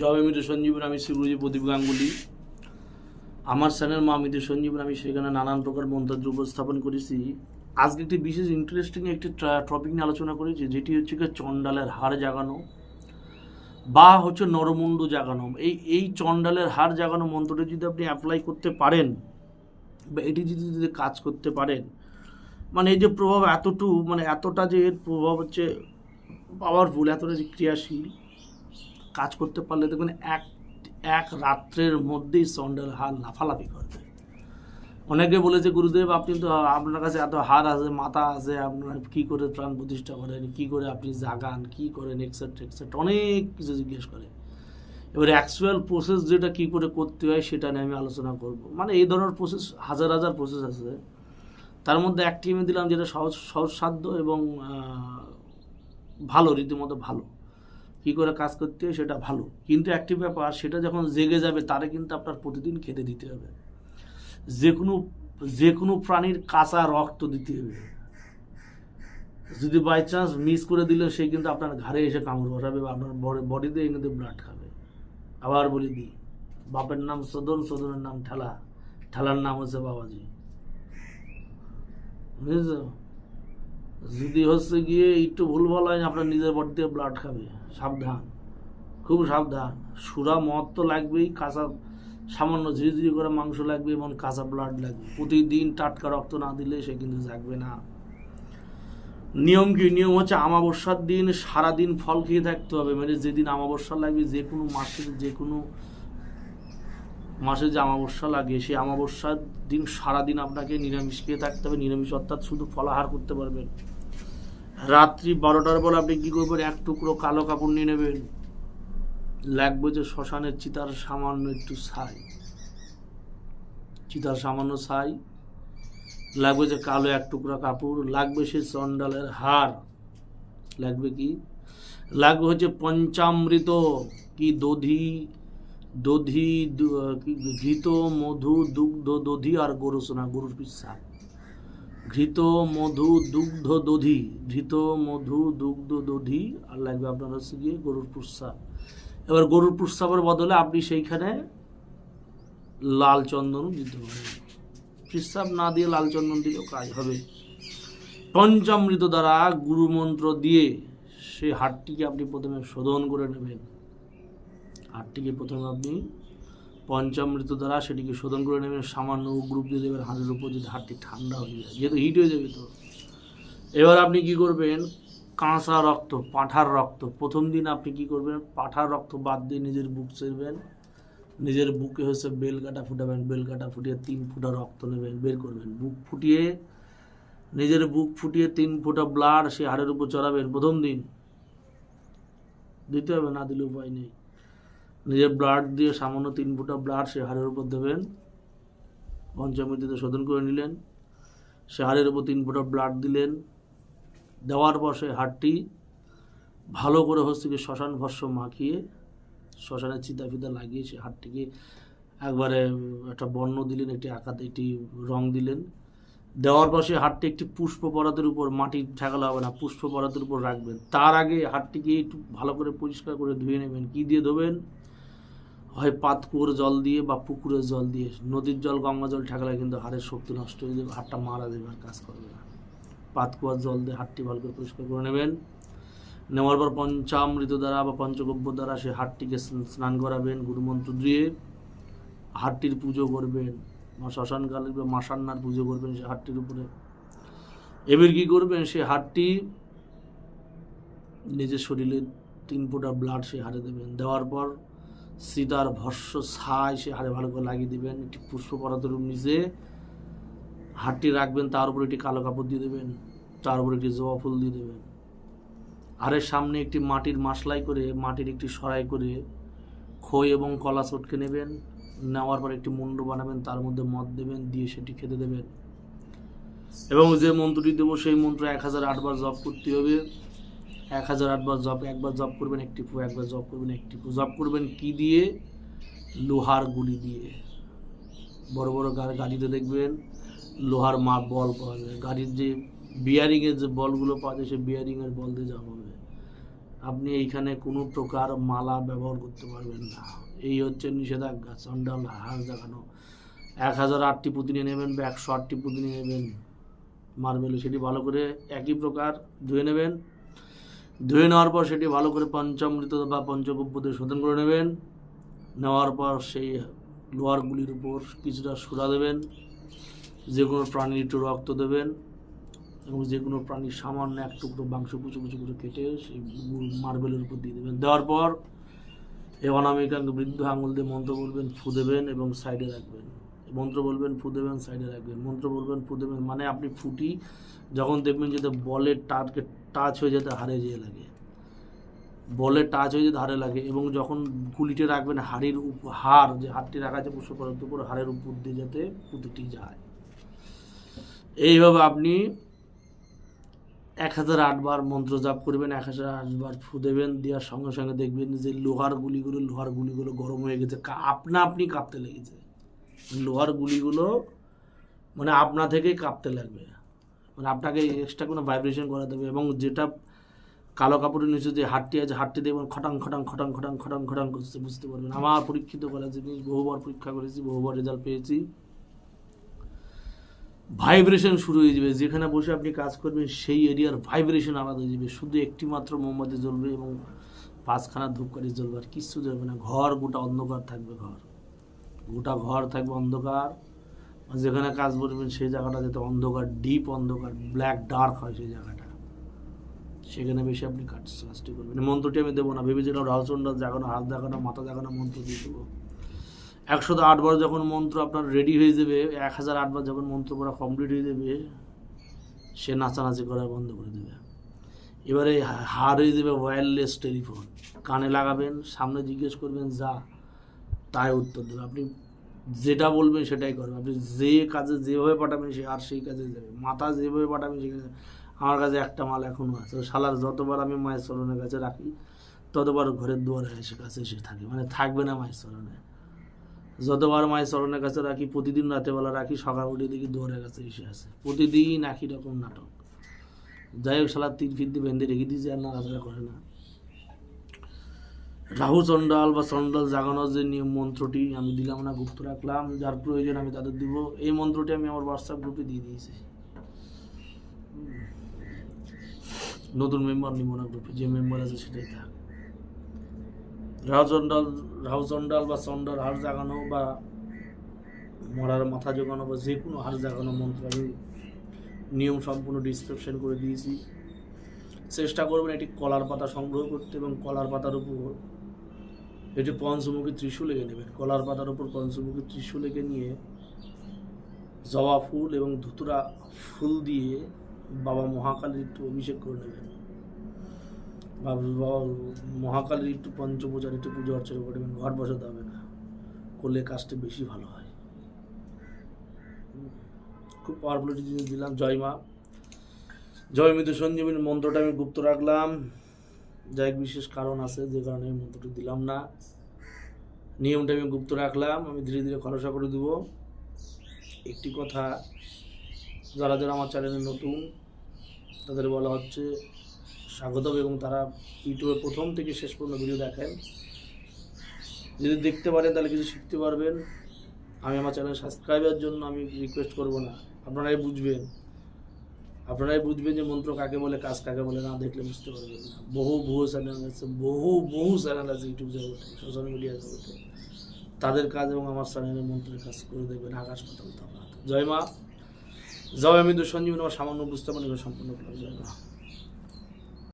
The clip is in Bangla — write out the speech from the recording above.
জয় মিত্র সঞ্জীবন আমি শ্রীগুরুজি প্রদীপ গাঙ্গুলি। আমার চ্যানেল মা মিত্র সঞ্জীবন আমি সেখানে নানান প্রকার মন্তব্য উপস্থাপন করেছি। আজকে একটি বিশেষ ইন্টারেস্টিং একটি টপিক নিয়ে আলোচনা করেছি, যেটি হচ্ছে গিয়ে চণ্ডালের হাড় জাগানো বা হচ্ছে নরমুন্ডু জাগানো। এই এই চণ্ডালের হাড় জাগানো মন্ত্রটি যদি আপনি অ্যাপ্লাই করতে পারেন বা এটি যদি যদি কাজ করতে পারেন মানে এই যে প্রভাব এতটু মানে এতটা যে এর প্রভাব হচ্ছে পাওয়ারফুল এতটা যে ক্রিয়াশীল কাজ করতে পারলে দেখবেন এক এক রাত্রের মধ্যেই চণ্ডাল হার লাফালাফি করবে অনেকে বলেছে গুরুদেব, আপনি তো আপনার কাছে এত হার আছে, মাথা আছে, আপনার কী করে প্রাণ প্রতিষ্ঠা করেন? কী করে আপনি জাগান? কী করেন? এক্সেট্রা এক্সেট্রা অনেক কিছু জিজ্ঞেস করে। এবার অ্যাকচুয়াল প্রসেস যেটা কী করে করতে হয়, সেটা নিয়ে আমি আলোচনা করব। মানে এই ধরনের প্রসেস হাজার হাজার প্রসেস আছে। তার মধ্যে একটি আমি দিলাম যেটা সহজ, সহজসাধ্য এবং ভালো, রীতিমতো ভালো। কী করে কাজ করতে হয় সেটা ভালো। কিন্তু একটি ব্যাপার, সেটা যখন জেগে যাবে, তারে কিন্তু আপনার প্রতিদিন খেতে দিতে হবে। যে কোনো যে কোনো প্রাণীর কাঁচা রক্ত দিতে হবে। যদি বাই চান্স মিস করে দিলে, সে কিন্তু আপনার ঘাড়ে এসে কামড় বসাবে বা আপনার বডিতে কিন্তু ব্লাড খাবে। আবার বলি দিই, বাপের নাম সদন, সদনের নাম ঠেলা। ঠেলার নাম হচ্ছে বাবাজি। বুঝেছ? যদি হচ্ছে গিয়ে একটু ভুল ভালো হয়, আপনার নিজের বডি থেকে ব্লাড খাবে। সাবধান। খুব সাবধান। সুরা মদ তো লাগবেই, কাঁচা সামান্য ঝিরিঝিরি করে মাংস লাগবে এবং কাঁচা ব্লাড লাগবে। প্রতিদিন টাটকা রক্ত না দিলে সে কিন্তু জাগবে না। নিয়ম কি? নিয়ম হচ্ছে আমাবস্যার দিন সারাদিন ফল খেয়ে থাকতে হবে। মানে যেদিন আমাবস্যা লাগবে, যে কোনো মাসের যে কোনো মাসে যে আমাবস্যা লাগে, সেই আমাবস্যার দিন সারাদিন আপনাকে নিরামিষ খেয়ে থাকতে হবে। নিরামিষ অর্থাৎ শুধু ফলাহার করতে পারবেন। রাত্রি বারোটার পর আপনি কী করবেন? এক টুকরো কালো কাপড় নিয়ে নেবেন। লাগবে যে শ্মশানের চিতার সামান্য একটু ছাই। চিতার সামান্য ছাই। লাগবে যে কালো এক টুকরা কাপড়। লাগবে সে চণ্ডালের হার। লাগবে কি? লাগবে হচ্ছে পঞ্চামৃত। কি দধি দধি ঘৃত, মধু, দুগ্ধ, দধি আর গরু সোনা, গরুর পিসা ঘৃত মধু দুগ্ধ দধি ঘৃত মধু দুগ্ধ দধি, আর লাগবে আপনার হচ্ছে গিয়ে গরুর প্রস্রাব এবার গরুর প্রস্রাবের বদলে আপনি সেইখানে লাল চন্দনও দিতে পারেন প্রস্রাব না দিয়ে লাল চন্দন দিলেও কাজ হবে। পঞ্চামৃত দ্বারা গুরুমন্ত্র দিয়ে সেই হাটটিকে আপনি প্রথমে শোধন করে নেবেন। হাটটিকে প্রথমে আপনি পঞ্চামৃত দ্বারা সেটিকে শোধন করে নেবেন সামান্য গ্রুপ দিয়ে দেবেন হাতের উপর যদি হাটটি ঠান্ডা হয়ে যায়, যেহেতু হিট হয়ে যাবে তো। এবার আপনি কি করবেন? কাঁচা রক্ত, পাঁঠার রক্ত। প্রথম দিন আপনি কি করবেন? পাঁঠার রক্ত বাদ দিয়ে নিজের বুক চেরবেন নিজের বুকে হচ্ছে বেল কাটা ফুটাবেন, বেল কাটা ফুটিয়ে তিন ফুটা রক্ত নেবেন, বের করবেন। বুক ফুটিয়ে, নিজের বুক ফুটিয়ে তিন ফুটা ব্লাড সে হাড়ের উপর চড়াবেন প্রথম দিন। দিতে হবে, না দিলে উপায় নেই। নিজের ব্লাড দিয়ে সামান্য তিন ফুটা ব্লাড সে হাড়ের উপর দেবেন। পঞ্চমৃতিতে শোধন করে নিলেন। সে হাড়ের উপর তিন ফুটা ব্লাড দিলেন। দেওয়ার পর সেই হাড়টি ভালো করে হচ্ছে শ্মশান ভস্য মাখিয়ে শ্মশানের চিতা ফিতা লাগিয়ে সে হাড়টিকে একবারে একটা বর্ণ দিলেন, একটি আকাতে একটি রং দিলেন। দেওয়ার পর সেই হাড়টি একটি পুষ্প পরাতের উপর মাটি ঠেকালে হবে না, পুষ্প পরাতের উপর রাখবেন। তার আগে হাড়টিকে একটু ভালো করে পরিষ্কার করে ধুয়ে নেবেন। কী দিয়ে ধোবেন? হয় পাতকুয়োর জল দিয়ে বা পুকুরের জল দিয়ে। নদীর জল, গঙ্গা জল ঠেকালে কিন্তু হাড়ের শক্তি নষ্ট হয়ে যাবে, হাড়টা মারা দেবে আর কাজ করবে না। পাতকুয়ার জল দিয়ে হাড়টি ভালো করে পরিষ্কার করে নেবেন। নেওয়ার পর পঞ্চামৃত দ্বারা বা পঞ্চগব্য দ্বারা সে হাড়টিকে স্ন- স্নান করাবেন গুরুমন্ত্র দিয়ে। হাড়টির পুজো করবেন বা শ্মশানকালে বা মাসান্নার পুজো করবেন সে হাড়টির উপরে। এবার কী করবেন? সে হাড়টি নিজের শরীরে তিন ফোঁটা ব্লাড সে হাড়ে দেবেন। দেওয়ার পর সীতার ভস্য ছাই, সে হাড়ে ভালো করে লাগিয়ে দেবেন, একটি পুষ্প পরাতের নিচে হাড়টি রাখবেন, তার উপরে একটি কালো কাপড় দিয়ে দেবেন, তার উপরে একটি জবা ফুল দিয়ে দেবেন। আরের সামনে একটি মাটির মাসলাই করে, মাটির একটি সরাই করে খই এবং কলা চটকে নেবেন, নেওয়ার পর একটি মুন্ড বানাবেন, তার মধ্যে মদ দেবেন, দিয়ে সেটি খেতে দেবেন। এবং যে মন্ত্রটি দেবো, সেই মন্ত্র এক হাজার আটবার জপ করতে হবে। এক হাজার আটবার জব, একবার জব করবেন, একটি ফু একবার জব করবেন, একটি ফু জব করবেন কি দিয়ে? লোহার গুলি দিয়ে। বড় বড় গাড়িতে দেখবেন লোহার মা বল পাওয়া যায়। গাড়ির যে বিয়ারিংয়ের যে বলগুলো পাওয়া যায়, সেই বিয়ারিংয়ের বল দিয়ে যাওয়া হবে আপনি এইখানে কোনো প্রকার মালা ব্যবহার করতে পারবেন না। এই হচ্ছে নিষেধাজ্ঞা চন্ডাল হাঁস দেখানো এক হাজার আটটি পুঁতি নিয়ে নেবেন বা একশো আটটি পুঁতি নিয়ে নেবেন। মার্বেলে, সেটি ভালো করে একই প্রকার ধুয়ে নেবেন। ধুয়ে নেওয়ার পর সেটি ভালো করে পঞ্চামৃত বা পঞ্চগব্যতে শোধন করে নেবেন। নেওয়ার পর সেই লোহারগুলির উপর কিছুটা সোডা দেবেন। যে কোনো প্রাণীর একটু রক্ত দেবেন এবং যে কোনো প্রাণীর সামান্য এক টুকরো মাংস কুচু কুচু করে কেটে সেই মার্বেলের উপর দিয়ে দেবেন। দেওয়ার পর এই অনামিকাঙ্গ বৃদ্ধ আঙুল দিয়ে মন্ত্র বলবেন, ফু দেবেন এবং সাইডে রাখবেন। মন্ত্র বলবেন, ফু দেবেন সাইডে রাখবেন। মন্ত্র বলবেন, ফু দেবেন মানে আপনি ফুটি যখন দেখবেন যাতে বলের টাচকে টাচ হয়ে যেতে হারে যেয়ে লাগে। বলের টাচ হয়ে যেতে হারে লাগে এবং যখন গুলিতে রাখবেন, হাড়ির হাড় যে হাড়টি রাখা আছে পুষ্পকরার উপর, হাড়ের উপর দিয়ে যাতে পুঁতিটি যায়। এইভাবে আপনি এক হাজার আটবার মন্ত্র জাপ করবেন, এক হাজার আটবার ফু দেবেন, দেওয়ার সঙ্গে সঙ্গে দেখবেন যে লোহার গুলিগুলো লোহার গুলিগুলো গরম হয়ে গেছে। আপনা আপনি কাঁপতে লেগেছে। লোহার গুলিগুলো মানে আপনা থেকেই কাঁপতে লাগবে। মানে আপনাকে এক্সট্রা কোনো ভাইব্রেশন করাতে হবে এবং যেটা কালো কাপড়ের নিচে যে হাটটি আছে হাটটি দেখবেন খটাং খটাং খটাং খটাং খটাং খটাং করছে, বুঝতে পারবেন। আমার পরীক্ষিত করা জিনিস, বহুবার পরীক্ষা করেছি, বহুবার রেজাল্ট পেয়েছি। ভাইব্রেশন শুরু হয়ে যাবে। যেখানে বসে আপনি কাজ করবেন, সেই এরিয়ার ভাইব্রেশন আলাদা হয়ে যাবে। শুধু একটি মাত্র মোমবাতি জ্বলবে এবং পাঁচখানা ধূপকাঠি জ্বলবে, আর কিচ্ছু জ্বলবে না। ঘর গোটা অন্ধকার থাকবে, ঘর। গোটা ঘর থাকবে অন্ধকার। যেখানে কাজ করবেন সেই জায়গাটা যাতে অন্ধকার ডিপ অন্ধকার ব্ল্যাক ডার্ক হয় সেই জায়গাটা। সেখানে বেশি আপনি কাজ কাজটি করবেন। মন্ত্রটি আমি দেবো না। ভেবেছিলাম রাহচন্ডাল জাগানো, হাত দেখানো, মাথা দেখানো মন্ত্র দিয়ে দেবো। একশো আটবার যখন মন্ত্র আপনার রেডি হয়ে যাবে, এক হাজার আটবার যখন মন্ত্র পড়া কমপ্লিট হয়ে যাবে, সে নাচানাচি করা বন্ধ করে দেবে। এবারে হার হয়ে যাবে ওয়্যারলেস টেলিফোন কানে লাগাবেন, সামনে জিজ্ঞেস করবেন, যা। তাই উত্তর দেবে। আপনি যেটা বলবেন সেটাই করবে। আপনি যে কাজে যেভাবে পাঠাবেন সে আর সেই কাজে যাবে। মাথা যেভাবে পাঠাবেন সেখানে। আমার কাছে একটা মাল এখনও আছে। শালার যতবার আমি মায়ের চরণের কাছে রাখি, ততবার ঘরের দুয়ারে এসে কাছে এসে থাকে। মানে থাকবে না মায়ের চরণে যতবার মায়ের চরণের কাছে রাখি, প্রতিদিন রাতেবেলা রাখি, সকাল উঠে দেখি দুয়ারের কাছে এসে আসে প্রতিদিন একই রকম নাটক। যাই হোক, শালা তিন ফিরতে বেঁধে রেখে দিয়েছে আর নাড়াচাড়া করে না। রাহু চণ্ডাল বা চণ্ডাল জাগানোর যে নিয়ম মন্ত্রটি আমি দিলাম না, গুপ্ত রাখলাম, যার প্রয়োজন আমি তাদের দিব। এই মন্ত্রটি আমি আমার হোয়াটসঅ্যাপ গ্রুপে দিয়ে দিয়েছি। নতুন মেম্বার নিব না গ্রুপে যে মেম্বার আছে সেটাই থাক। রাহু চণ্ডাল রাহু চণ্ডাল বা চণ্ডাল হাড় জাগানো বা মরার মাথা জোগানো বা যে কোনো হাড় জাগানো মন্ত্র আমি নিয়ম সম্পূর্ণ ডিসক্রিপশন করে দিয়েছি। চেষ্টা করবেন এটি কলার পাতা সংগ্রহ করতে এবং কলার পাতার উপর এটি পঞ্চমুখী ত্রিশূল এঁকে নেবেন, কলার পাতার উপর পঞ্চমুখী ত্রিশূল এঁকে নিয়ে জবা ফুল এবং ধুতুরা ফুল দিয়ে বাবা মহাকালীর একটু অভিষেক করে নেবেন। বাবা মহাকালীর একটু পঞ্চপূজার একটু পুজো অর্চনা করে নেবেন, ঘর বসাতে হবে না, করলে কাজটা বেশি ভালো হয়। খুব পাওয়ারফুল জিনিস দিলাম, জয় মা। জয় মন্ত্রটা আমি গুপ্ত রাখলাম। যা এক বিশেষ কারণ আছে, যে কারণে আমি মন্ত্রটি দিলাম না। নিয়মটা আমি গুপ্ত রাখলাম, আমি ধীরে ধীরে খরচা করে দেব। একটি কথা, যারা যারা আমার চ্যানেলে নতুন, তাদের বলা হচ্ছে, স্বাগতম এবং তারা ইউটিউবে প্রথম থেকে শেষ পর্যন্ত ভিডিও দেখেন। যদি দেখতে পারেন, তাহলে কিছু শিখতে পারবেন। আমি আমার চ্যানেল সাবস্ক্রাইবের জন্য আমি রিকোয়েস্ট করব না। আপনারাই বুঝবেন। আপনারাই বুঝবেন যে মন্ত্র কাকে বলে, কাজ কাকে বলে, না দেখলে বুঝতে পারবেন না। বহু বহু চ্যানেল আছে, বহু বহু চ্যানেল আছে ইউটিউব জগতে সোশ্যাল মিডিয়া জগতে। তাদের কাজ এবং আমার চ্যানেলের মন্ত্রের কাজ করে দেখবেন, আকাশ পাতাল জয় মা। জয় আমি দূষণ সঞ্জীবন আমার সামান্য বুঝতে পারি সম্পূর্ণ করলাম। জয় মা।